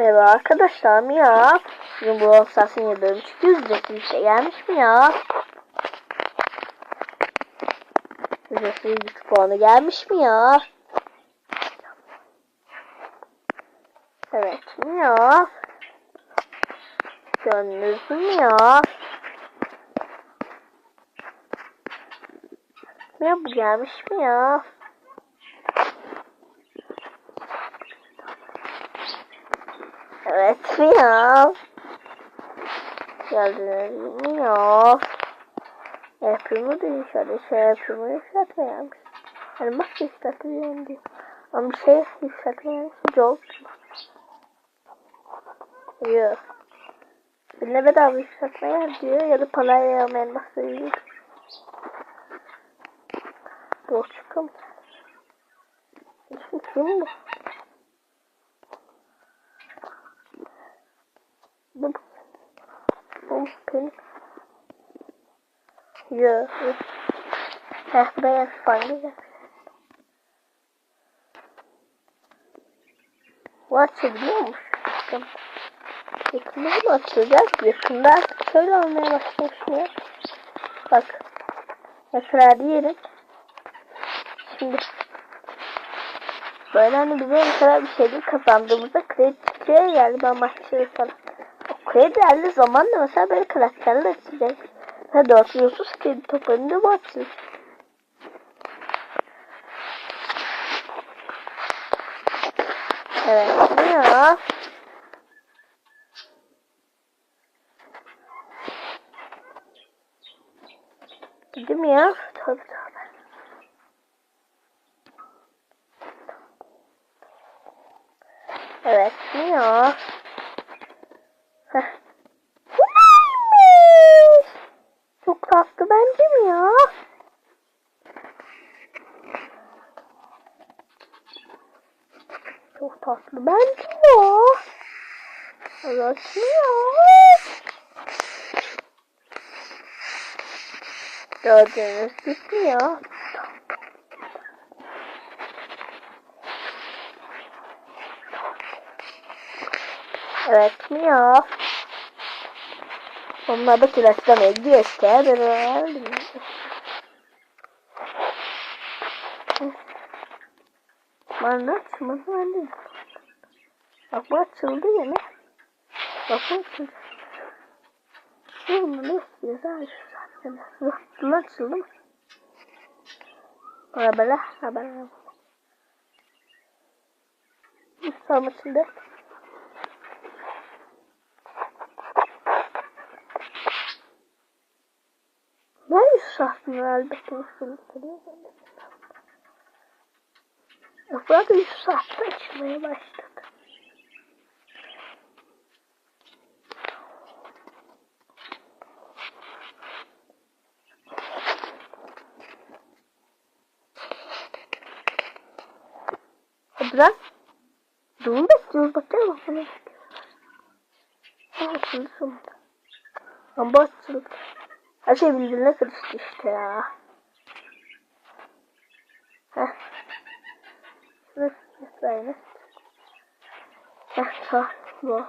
Merhaba arkadaşlar mi ya? Bugün bu Assassin yıldırım çünkü ücretsiz bir şey gelmiş mi ya? Ücretsiz bir puanı gelmiş mi ya? Evet mi ya? Gördünüz mü ya? Ya bu gelmiş mi ya? Evet ya. Geldiniz mi ya? Yapımı da şöyle şey yapımı yükseltmeyen. Yani bak yükseltmeyen diyor. Ama bir şey yükseltmeyen çok. Yok. Birine bedava yükseltmeyen diyor ya da parayla yağmayan bahsediyor. Dur çıkalım. Şimdi kim bu? Bu benim. Yok. Heh buraya fanlı Bu açılıyormuş. Bakın. Yakında mı açılacak? Yakında artık şöyle olmaya başlamış ya. Bak. Mesela diyelim. Şimdi böyle hani bize mesela bir şeyler kazandığımızda kredi çıkıyor geldi ben başlıyor falan. Kredi geldiği zaman da mesela böyle karakterler açacak. Ve 430 kredi toplarında bu açılır. Evet ne ya? Dedim ya. Tabii tabii. Evet ne ya? Heh. Neymiş? Çok tatlı bence mi ya? Çok tatlı bence ya. Evet mi ya? Gördüğünüz gibi ya. Evet mi ya? Onlar da gidiyor işte. Bana açmadı ben de. Bak bu açıldı yine. Bak bu açıldı. Bunu ne istiyoruz abi. Bunu açıldı mı? Bana böyle. Ha böyle. Tam açıldı. шахтный Альберт Руссун. Правда, из шахты начинаю бачить. Обзор. Думаю, что он поставил в А, сумка. А, босс, сумка. Her şey birbirine karıştı işte ya. Heh. Şurası böyle. Heh sağ bu.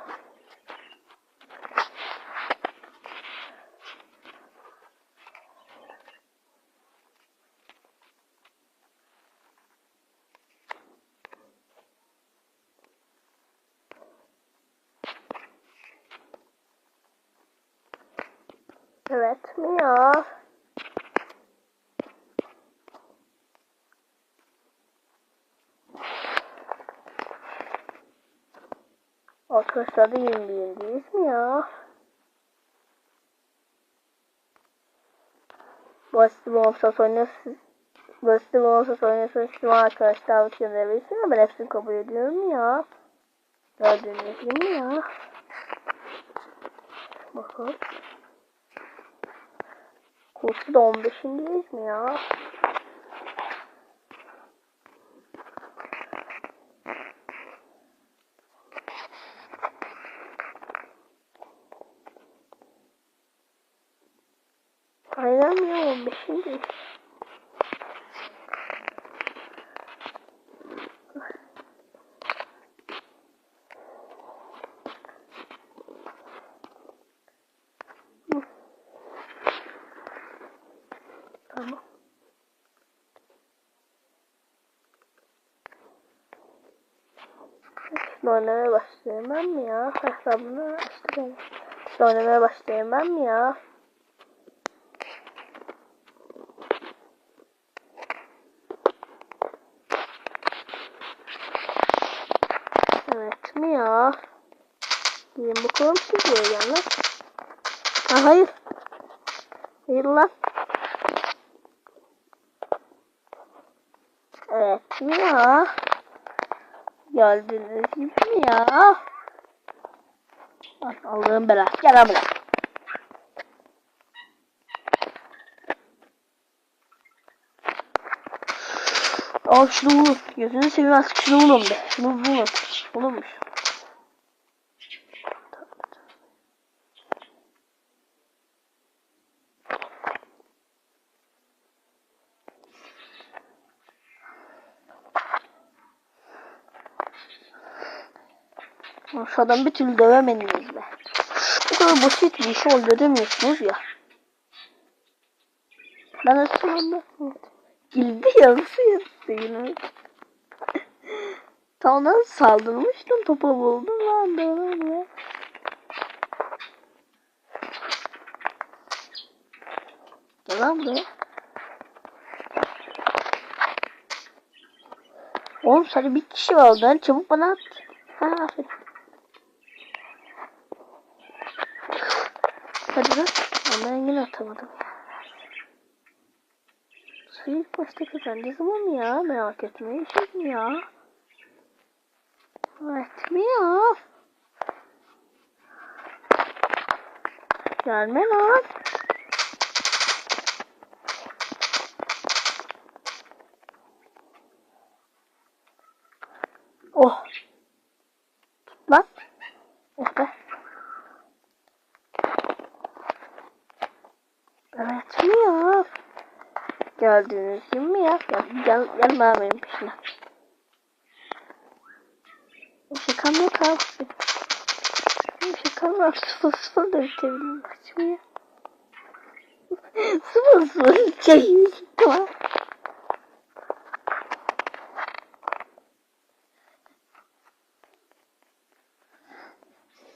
Evet mi ya? Arkadaşlar da 21'deyiz mi ya? Basit bir olsa oynuyorsunuz. Basit bir olsa oynuyorsunuz. Şu arkadaşlar davet gönderebilirsin ama ben hepsini kabul ediyorum ya. Gördüğünüz gibi ya. Bakalım. Kursu da 15'indeyiz mi ya? Aynen ya 15'indeyiz. Şimdi oynamaya başlayayım ben mi ya? Hesabını açtım. Şimdi oynamaya başlayayım ben mi ya? Evet mi ya? Gidin bakalım siz gel lan. Ha, hayır. Hayır lan. Evet mi ya? Geldiniz mi ya? Ay, Allah'ın. Gel buraya. Al şunu vurun. Gözünü seveyim artık şunu vurun be. Şunu vurun. Vurulmuş. Şu adam bir türlü dövemediniz be. Bu kadar basit bir şey oluyor demiyorsunuz ya. Ben aslında Girdi yarısı yarısı yine. Nasıl saldırmıştım topa buldum lan doğru Gel lan buraya. Oğlum sadece bir kişi var orada. Çabuk bana at. Ha aferin. Hadi lan. Ama yine atamadım. Suyu ilk başta kazanacağız ama mı ya? Merak etmeyin şimdi ya. Evet mi ya? Gelme lan. Oh. Tut lan. Oh be. Evet mi ya? Gördüğünüz gibi mi ya? Gel, gel, gelme benim peşine. Şakam yok abi. Benim şakam var. Sıfır sıfır da bitebilir. Kaçım ya. sıfır sıfır şey tamam.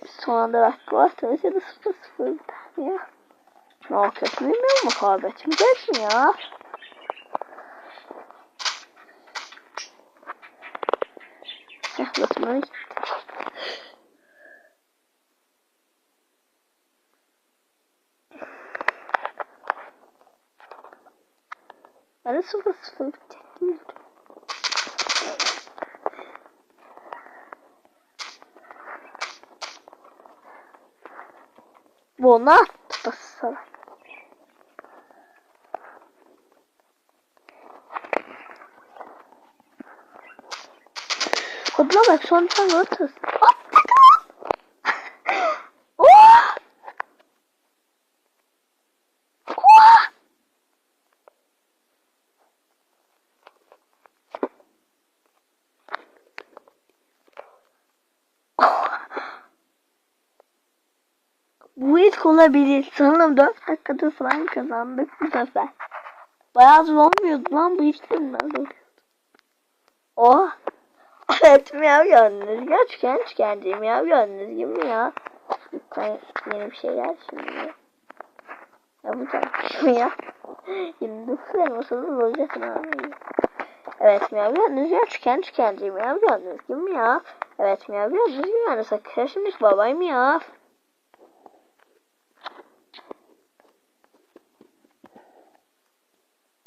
Son anda vakti varsanız ya da sıfır sıfır biter ya. Ne yapacağız bilmiyorum mu kaybetmeyeceğiz mi ya? Heh batmaya gitti. Ben de sıfır sıfır bitecektim. Buna basalım. Hadi lan bak son tane atırsın. Attık lan. Bu ilk olabilir. Sanırım 4 dakikada falan kazandık bu sefer. Bayağı zor olmuyordu lan bu ilk oluyordu. Oh! Evet miyav gördünüz. Gerçekten tükendi miyav gördünüz gibi mi ya? Lütfen yeni bir şey gel şimdi. Yapacağım şimdi ya. 29 elmasını bulacaksın abi. Evet miyav gördünüz. Gerçekten tükendi miyav gördünüz gibi mi ya? Evet miyav gördünüz gibi yani sakın şimdi babay miyav.